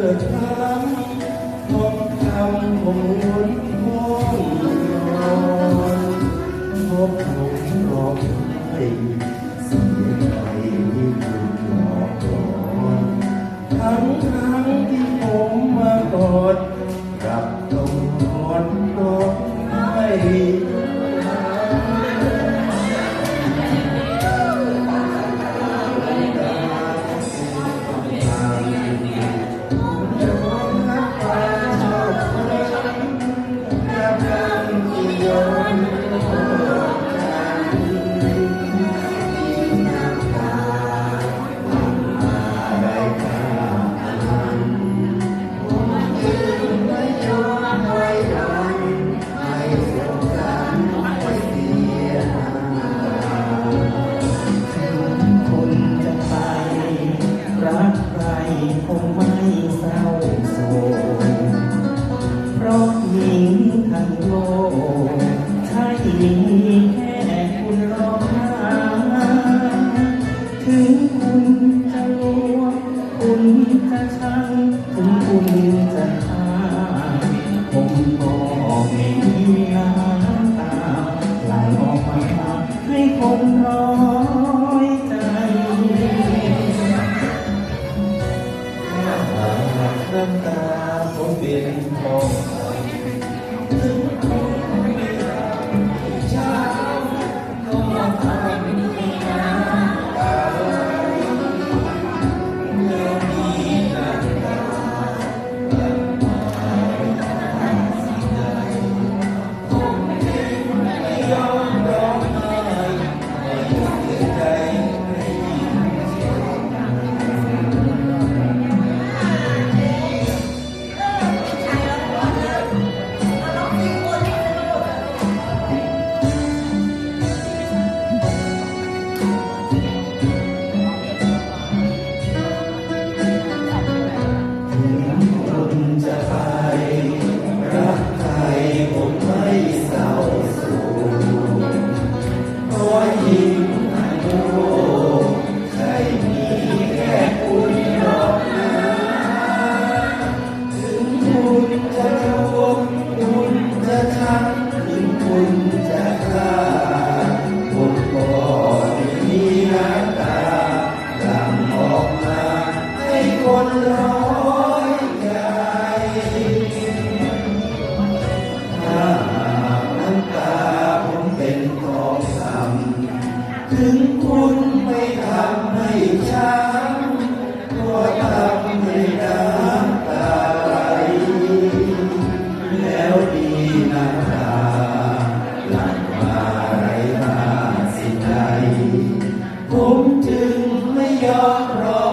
the time. มนร้อยใจน้ำตาผมเป็นท ถึงคุณไม่ทำให้ช้ำก็ทำให้น้ำตาไหลแล้วดีน้ำตาหลังมาไรมาสินใดผมจึงไม่ยอมรอ